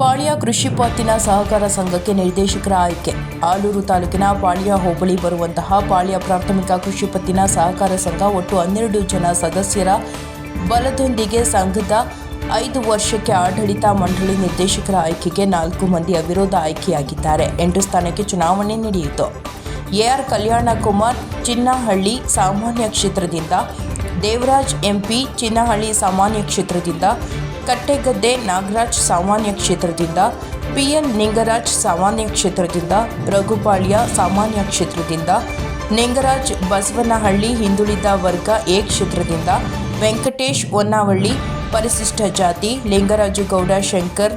ಪಾಳ್ಯ ಕೃಷಿ ಪತ್ತಿನ ಸಹಕಾರ ಸಂಘಕ್ಕೆ ನಿರ್ದೇಶಕರ ಆಯ್ಕೆ. ಆಲೂರು ತಾಲೂಕಿನ ಪಾಳ್ಯ ಹೋಬಳಿ ಬರುವಂತಹ ಪಾಳ್ಯ ಪ್ರಾಥಮಿಕ ಕೃಷಿ ಪತ್ತಿನ ಸಹಕಾರ ಸಂಘ ಒಟ್ಟು ಹನ್ನೆರಡು ಜನ ಸದಸ್ಯರ ಬಲದೊಂದಿಗೆ ಸಂಘದ ಐದು ವರ್ಷಕ್ಕೆ ಆಡಳಿತ ಮಂಡಳಿ ನಿರ್ದೇಶಕರ ಆಯ್ಕೆಗೆ ನಾಲ್ಕು ಮಂದಿ ಅವಿರೋಧ ಆಯ್ಕೆಯಾಗಿದ್ದಾರೆ. ಎಂಟು ಸ್ಥಾನಕ್ಕೆ ಚುನಾವಣೆ ನಡೆಯಿತು. ಎಆರ್ ಕಲ್ಯಾಣ ಕುಮಾರ್ ಚಿನ್ನಹಳ್ಳಿ ಸಾಮಾನ್ಯ ಕ್ಷೇತ್ರದಿಂದ, ದೇವರಾಜ್ ಎಂಪಿ ಚಿನ್ನಹಳ್ಳಿ ಸಾಮಾನ್ಯ ಕ್ಷೇತ್ರದಿಂದ ಕಟ್ಟೆಗದ್ದೆ ನಾಗರಾಜ್ ಸಾಮಾನ್ಯ ಕ್ಷೇತ್ರದಿಂದ ಪಿಎಲ್ ನಿಂಗರಾಜ್ ಸಾಮಾನ್ಯ ಕ್ಷೇತ್ರದಿಂದ, ರಘುಪಾಳ್ಯ ಸಾಮಾನ್ಯ ಕ್ಷೇತ್ರದಿಂದ, ನಿಂಗರಾಜ್ ಬಸವನಹಳ್ಳಿ ಹಿಂದುಳಿದ ವರ್ಗ ಎ ಕ್ಷೇತ್ರದಿಂದ, ವೆಂಕಟೇಶ್ ಹೊನ್ನಾವಳ್ಳಿ ಪರಿಶಿಷ್ಟ ಜಾತಿ ಲಿಂಗರಾಜುಗೌಡ ಶಂಕರ್,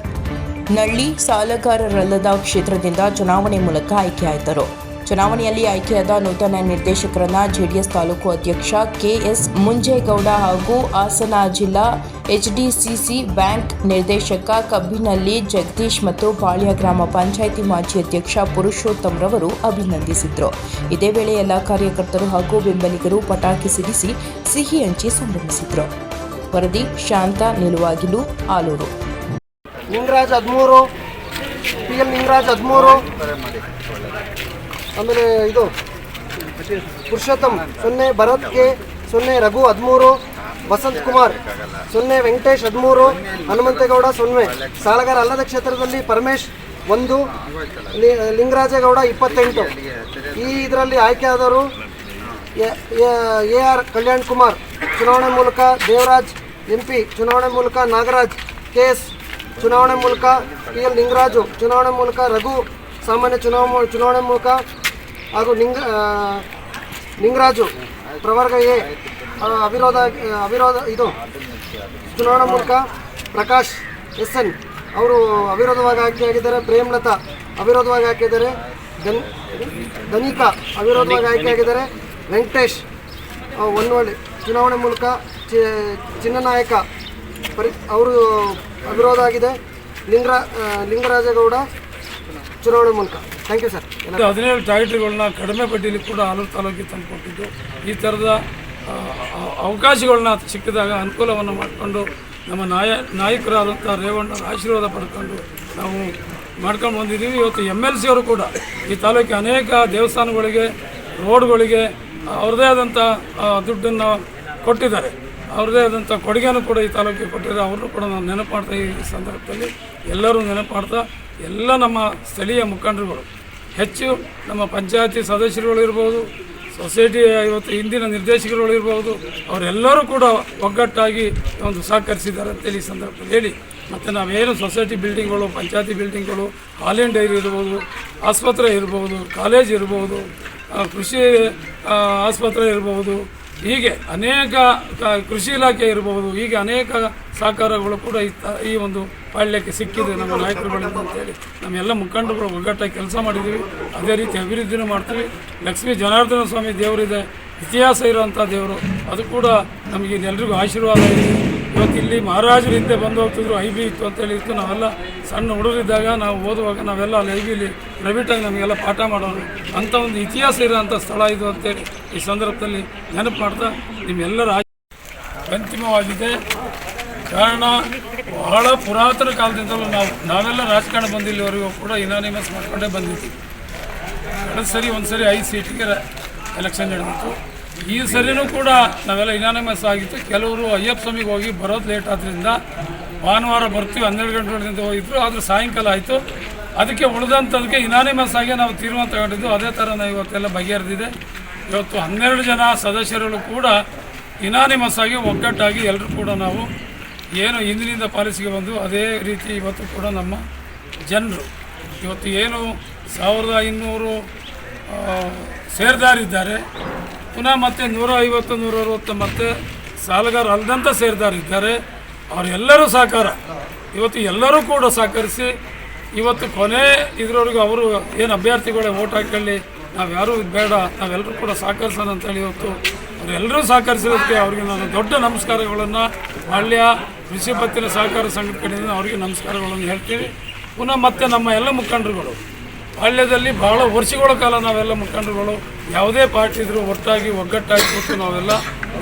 ನಳ್ಳಿ ಸಾಲಗಾರರಲ್ಲದ ಕ್ಷೇತ್ರದಿಂದ ಚುನಾವಣೆ ಮೂಲಕ ಆಯ್ಕೆಯಾದರು. ಚುನಾವಣೆಯಲ್ಲಿ ಆಯ್ಕೆಯಾದ ನೂತನ ನಿರ್ದೇಶಕರನ್ನ ಜೆಡಿಎಸ್ ತಾಲೂಕು ಅಧ್ಯಕ್ಷ ಕೆಎಸ್ ಮುಂಜೇಗೌಡ ಹಾಗೂ ಹಾಸನ ಜಿಲ್ಲಾ ಎಚ್ಡಿಸಿಸಿ ಬ್ಯಾಂಕ್ ನಿರ್ದೇಶಕ ಕಬ್ಬಿನಲ್ಲಿ ಜಗದೀಶ್ ಮತ್ತು ಪಾಳ್ಯ ಗ್ರಾಮ ಪಂಚಾಯಿತಿ ಮಾಜಿ ಅಧ್ಯಕ್ಷ ಪುರುಷೋತ್ತಮ್ ರವರು ಅಭಿನಂದಿಸಿದರು. ಇದೇ ವೇಳೆ ಎಲ್ಲ ಕಾರ್ಯಕರ್ತರು ಹಾಗೂ ಬೆಂಬಲಿಗರು ಪಟಾಕಿ ಸಿಡಿಸಿ ಸಿಹಿ ಹಂಚಿ ಸಂಭ್ರಮಿಸಿದರು. ವರದಿ ಶಾಂತ, ನಿಲುವಾಗಿಲು, ಆಲೂರು. ನಿಂಗರಾಜ್ ಹದಿಮೂರು ಪಿ ಎಂ ನಿಂಗರಾಜ್ ಹದಿಮೂರು. ಆಮೇಲೆ ಇದು ಪುರುಷೋತ್ತಮ್, ಸೊನ್ನೆ ಭರತ್ ಕೆ, ಸೊನ್ನೆ ರಘು ಹದಿಮೂರು, ವಸಂತ್ ಕುಮಾರ್, ಸೊನ್ನೆ ವೆಂಕಟೇಶ್ ಹದಿಮೂರು, ಹನುಮಂತೇಗೌಡ ಸೊನ್ನೆ, ಸಾಲಗಾರ ಅಲ್ಲದ ಕ್ಷೇತ್ರದಲ್ಲಿ ಪರಮೇಶ್ ಒಂದು ಲಿಂಗರಾಜೇಗೌಡ ಇಪ್ಪತ್ತೆಂಟು. ಈ ಇದರಲ್ಲಿ ಆಯ್ಕೆಯಾದವರು ಎ ಆರ್ ಕಲ್ಯಾಣ್ ಕುಮಾರ್, ಚುನಾವಣೆ ಮೂಲಕ ದೇವರಾಜ್, ಎಂ ಪಿ, ಚುನಾವಣೆ ಮೂಲಕ ನಾಗರಾಜ್, ಕೆ ಎಸ್, ಚುನಾವಣೆ ಮೂಲಕ ಪಿ ಎಲ್ ಲಿಂಗರಾಜು, ಚುನಾವಣೆ ಮೂಲಕ ರಘು, ಸಾಮಾನ್ಯ ಚುನಾವಣೆ ಚುನಾವಣೆ ಮೂಲಕ ಹಾಗೂ ನಿಂಗ ನಿಂಗರಾಜು ಪ್ರವರ್ಗ ಎ ಅವಿರೋಧ ಅವಿರೋಧ, ಇದು ಚುನಾವಣಾ ಮೂಲಕ ಪ್ರಕಾಶ್ ಎಸ್ ಎನ್ ಅವರು ಅವಿರೋಧವಾಗಿ ಆಯ್ಕೆಯಾಗಿದ್ದಾರೆ ಪ್ರೇಮ್ಲತಾ ಅವಿರೋಧವಾಗಿ ಹಾಕಿದ್ದಾರೆ ದನ್ ಧನಿಕಾ ಅವಿರೋಧವಾಗಿ ಆಯ್ಕೆಯಾಗಿದ್ದಾರೆ ವೆಂಕಟೇಶ್ ಹೊನ್ನವಳ್ಳಿ ಚುನಾವಣೆ ಮೂಲಕ ಚಿನ್ನನಾಯಕ ಪರಿ, ಅವರು ಅವಿರೋಧ ಆಗಿದೆ, ಲಿಂಗರ ಲಿಂಗರಾಜೇಗೌಡ ಚುನಾವಣೆ ಮೂಲಕ. ಥ್ಯಾಂಕ್ ಯು ಸರ್ ಹದಿನೇಳು ಟಾಯ್ಲೆಟ್ಗಳನ್ನ ಕಡಿಮೆ ಬಡ್ಡಿಯಲ್ಲಿ ಕೂಡ ಆಲೂರು ತಾಲೂಕಿಗೆ ತಂದುಕೊಟ್ಟಿದ್ದು ಈ ಥರದ ಅವಕಾಶಗಳನ್ನ ಸಿಕ್ಕಿದಾಗ ಅನುಕೂಲವನ್ನು ಮಾಡಿಕೊಂಡು ನಮ್ಮ ನಾಯ, ನಾಯಕರಾದಂಥ ರೇವಣ್ಣರ ಆಶೀರ್ವಾದ ಪಡ್ಕೊಂಡು ನಾವು ಮಾಡ್ಕೊಂಡು ಬಂದಿದ್ದೀವಿ. ಇವತ್ತು ಎಂ ಎಲ್ ಸಿ ಅವರು ಕೂಡ ಈ ತಾಲೂಕಿನ ಅನೇಕ ದೇವಸ್ಥಾನಗಳಿಗೆ, ರೋಡ್ಗಳಿಗೆ, ಅವ್ರದ್ದೇ ಆದಂಥ ದುಡ್ಡನ್ನು ಕೊಟ್ಟಿದ್ದಾರೆ. ಅವ್ರದ್ದೇ ಆದಂಥ ಕೊಡುಗೆನೂ ಕೂಡ ಈ ತಾಲೂಕಿಗೆ ಕೊಟ್ಟಿದ್ದಾರೆ. ಅವ್ರನ್ನೂ ಕೂಡ ನಾವು ನೆನಪು ಮಾಡ್ತಾ ಈ ಸಂದರ್ಭದಲ್ಲಿ ಎಲ್ಲರೂ ನೆನಪು ಮಾಡ್ತಾ ಎಲ್ಲ ನಮ್ಮ ಸ್ಥಳೀಯ ಮುಖಂಡರುಗಳು, ಹೆಚ್ಚು ನಮ್ಮ ಪಂಚಾಯತಿ ಸದಸ್ಯರುಗಳು ಇರ್ಬೋದು, ಸೊಸೈಟಿ ಇವತ್ತು ಹಿಂದಿನ ನಿರ್ದೇಶಕರುಗಳು ಇರ್ಬೋದು, ಅವರೆಲ್ಲರೂ ಕೂಡ ಒಗ್ಗಟ್ಟಾಗಿ ಒಂದು ಸಹಕರಿಸಿದ್ದಾರೆ ಅಂತೇಳಿ ಈ ಸಂದರ್ಭದಲ್ಲಿ ಹೇಳಿ. ಮತ್ತು ನಾವೇನು ಸೊಸೈಟಿ ಬಿಲ್ಡಿಂಗ್ಗಳು, ಪಂಚಾಯತಿ ಬಿಲ್ಡಿಂಗ್ಗಳು, ಹಾಲಿನ್ ಡೈರಿ ಇರ್ಬೋದು, ಆಸ್ಪತ್ರೆ ಇರ್ಬೋದು, ಕಾಲೇಜ್ ಇರ್ಬೋದು ಕೃಷಿ ಆಸ್ಪತ್ರೆ ಇರ್ಬೋದು ಹೀಗೆ ಅನೇಕ ಕೃಷಿ ಇಲಾಖೆ ಇರಬಹುದು, ಹೀಗೆ ಅನೇಕ ಸಹಕಾರಗಳು ಕೂಡ ಈ ಒಂದು ಪಾಳ್ಯಕ್ಕೆ ಸಿಕ್ಕಿದೆ ನಮ್ಮ ನಾಯಕರುಗಳಿಂದ ಅಂತೇಳಿ. ನಮ್ಮೆಲ್ಲ ಮುಖಂಡರುಗಳು ಒಗ್ಗಟ್ಟಾಗಿ ಕೆಲಸ ಮಾಡಿದ್ದೀವಿ, ಅದೇ ರೀತಿ ಅಭಿವೃದ್ಧಿನೂ ಮಾಡ್ತೀವಿ. ಲಕ್ಷ್ಮೀ ಜನಾರ್ದನ ಸ್ವಾಮಿ ದೇವರಿದೆ, ಇತಿಹಾಸ ಇರುವಂಥ ದೇವರು, ಅದು ಕೂಡ ನಮಗೆ ಎಲ್ಲರಿಗೂ ಆಶೀರ್ವಾದ ಇದೆ. ಇವತ್ತು ಇಲ್ಲಿ ಮಹಾರಾಜರು ಹಿಂದೆ ಬಂದು ಹೋಗ್ತಿದ್ರು, ಐ ಬಿ ಇತ್ತು ಅಂತೇಳಿ ಇತ್ತು. ನಾವೆಲ್ಲ ಸಣ್ಣ ಹುಡುಗರಿದ್ದಾಗ ನಾವು ಓದುವಾಗ ನಾವೆಲ್ಲ ಅಲ್ಲಿ ಐ ಬಿಲಿ ಪ್ರೈವೇಟಾಗಿ ನಮಗೆಲ್ಲ ಪಾಠ ಮಾಡೋರು. ಅಂಥ ಒಂದು ಇತಿಹಾಸ ಇರೋಂಥ ಸ್ಥಳ ಇದು ಅಂತೇಳಿ ಈ ಸಂದರ್ಭದಲ್ಲಿ ನೆನಪು ಮಾಡ್ತಾ ನಿಮ್ಮೆಲ್ಲರ ಅಂತಿಮವಾಗಿದೆ. ಕಾರಣ ಬಹಳ ಪುರಾತನ ಕಾಲದಿಂದಲೂ ನಾವು ನಾವೆಲ್ಲ ರಾಜಕಾರಣ ಬಂದಿಲ್ಲಿವರೆಗೂ ಕೂಡ ಇನಾನಿಮಸ್ ಮಾಡ್ಕೊಂಡೇ ಬಂದಿದ್ದೀವಿ ಎರಡು ಸರಿ ಒಂದು ಸರಿ ಐದು ಸೀಟಿಗೆ ಎಲೆಕ್ಷನ್ ನಡೆದಿತ್ತು. ಈ ಸರಿನೂ ಕೂಡ ನಾವೆಲ್ಲ ಇನಾನಿಮಸ್ ಆಗಿತ್ತು. ಕೆಲವರು ಅಯ್ಯಪ್ಪ ಸ್ವಾಮಿಗೆ ಹೋಗಿ ಬರೋದು ಲೇಟ್ ಆದ್ದರಿಂದ ಭಾನುವಾರ ಬರ್ತೀವಿ, ಹನ್ನೆರಡು ಗಂಟೆಗಳಿಂದ ಹೋಗಿದ್ರು, ಆದರೂ ಸಾಯಂಕಾಲ ಆಯಿತು. ಅದಕ್ಕೆ ಉಳಿದಂಥದಕ್ಕೆ ಇನಾನಿಮಸ್ ಆಗಿ ನಾವು ತೀರ್ಮಾನ ತಗೊಂಡಿದ್ದು, ಅದೇ ಥರ ನಾವು ಇವತ್ತೆಲ್ಲ ಬಗೆಹರಿದಿದೆ. ಇವತ್ತು ಹನ್ನೆರಡು ಜನ ಸದಸ್ಯರು ಕೂಡ ಇನಾನಿಮಸ್ ಆಗಿ ಒಗ್ಗಟ್ಟಾಗಿ ಎಲ್ಲರೂ ಕೂಡ ನಾವು ಏನು ಹಿಂದಿನಿಂದ ಪಾಲಿಸಿಗೆ ಬಂದು ಅದೇ ರೀತಿ ಇವತ್ತು ಕೂಡ ನಮ್ಮ ಜನರು ಇವತ್ತು ಏನು ಸಾವಿರದ ಐನೂರು ಸೇರ್ದಾರಿದ್ದಾರೆ. ಪುನಃ ಮತ್ತೆ ನೂರ ಐವತ್ತು, ನೂರ ಅರವತ್ತು ಮತ್ತೆ ಸಾಲಗಾರ ಅಲ್ಲದಂತ ಸೇರಿದಾರಿದ್ದಾರೆ ಅವರೆಲ್ಲರೂ ಸಹಕಾರ. ಇವತ್ತು ಎಲ್ಲರೂ ಕೂಡ ಸಹಕರಿಸಿ ಇವತ್ತು ಕೊನೆ ಇದರವರೆಗೂ ಅವರು ಏನು ಅಭ್ಯರ್ಥಿಗಳೇ ಓಟ್ ಹಾಕೊಳ್ಳಿ ನಾವು ಯಾರು ಬೇಡ, ನಾವೆಲ್ಲರೂ ಕೂಡ ಸಹಕರಿಸೋಣ ಅಂತೇಳಿ ಇವತ್ತು ಅವರೆಲ್ಲರೂ ಸಹಕರಿಸಿರೋದಕ್ಕೆ ಅವರಿಗೆ ನಾನು ದೊಡ್ಡ ನಮಸ್ಕಾರಗಳನ್ನು ಹಳ್ಳಿಯ ಕೃಷಿ ಪತ್ತಿನ ಸಹಕಾರ ಸಂಘದ ಕಡೆಯಿಂದ ಅವರಿಗೆ ನಮಸ್ಕಾರಗಳನ್ನು ಹೇಳ್ತೀವಿ. ಪುನಃ ಮತ್ತೆ ನಮ್ಮ ಎಲ್ಲ ಮುಖಂಡರುಗಳು ಬಾಲ್ಯದಲ್ಲಿ ಬಹಳ ವರ್ಷಗಳ ಕಾಲ ನಾವೆಲ್ಲ ಮುಖಂಡರುಗಳು, ಯಾವುದೇ ಪಾರ್ಟಿ ಇದ್ರೂ ಒಟ್ಟಾಗಿ, ಒಗ್ಗಟ್ಟಾಗಿ ಕೂತು ನಾವೆಲ್ಲ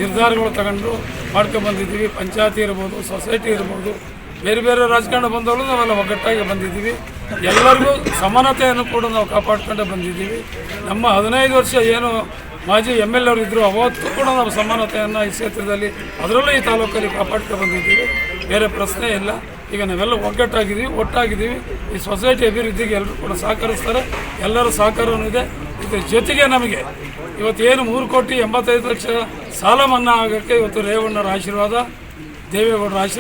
ನಿರ್ಧಾರಗಳು ತಗೊಂಡು ಮಾಡ್ಕೊಂಡ್ಬಂದಿದ್ದೀವಿ ಪಂಚಾಯತಿ ಇರ್ಬೋದು, ಸೊಸೈಟಿ ಇರ್ಬೋದು, ಬೇರೆ ಬೇರೆ ರಾಜಕಾರಣ ಬಂದವರು ನಾವೆಲ್ಲ ಒಗ್ಗಟ್ಟಾಗಿ ಬಂದಿದ್ದೀವಿ. ಎಲ್ಲರಿಗೂ ಸಮಾನತೆಯನ್ನು ಕೂಡ ನಾವು ಕಾಪಾಡ್ಕೊಂಡೇ ಬಂದಿದ್ದೀವಿ. ನಮ್ಮ ಹದಿನೈದು ವರ್ಷ ಏನು ಮಾಜಿ ಎಂ ಎಲ್ ಅವರು ಇದ್ದರು ಅವತ್ತು ಕೂಡ ನಾವು ಸಮಾನತೆಯನ್ನು ಈ ಕ್ಷೇತ್ರದಲ್ಲಿ, ಅದರಲ್ಲೂ ಈ ತಾಲೂಕಲ್ಲಿ ಕಾಪಾಡ್ಕೊಂಡು ಬಂದಿದ್ದೀವಿ. ಬೇರೆ ಪ್ರಶ್ನೆ ಇಲ್ಲ. ಈಗ ನಾವೆಲ್ಲ ಒಗ್ಗಟ್ಟಾಗಿದ್ದೀವಿ, ಒಟ್ಟಾಗಿದ್ದೀವಿ. ಈ ಸೊಸೈಟಿ ಅಭಿವೃದ್ಧಿಗೆ ಎಲ್ಲರೂ ಕೂಡ ಸಹಕರಿಸ್ತಾರೆ. ಎಲ್ಲರ ಸಹಕಾರವೂ ಇದೆ. ಇದರ ಜೊತೆಗೆ ನಮಗೆ ಇವತ್ತು ಏನು ಮೂರು ಕೋಟಿ ಎಂಬತ್ತೈದು ಲಕ್ಷ ಸಾಲ ಮನ್ನಾ ಆಗೋಕ್ಕೆ ಇವತ್ತು ರೇವಣ್ಣರ ಆಶೀರ್ವಾದ, ದೇವೇಗೌಡರ ಆಶೀರ್ವಾದ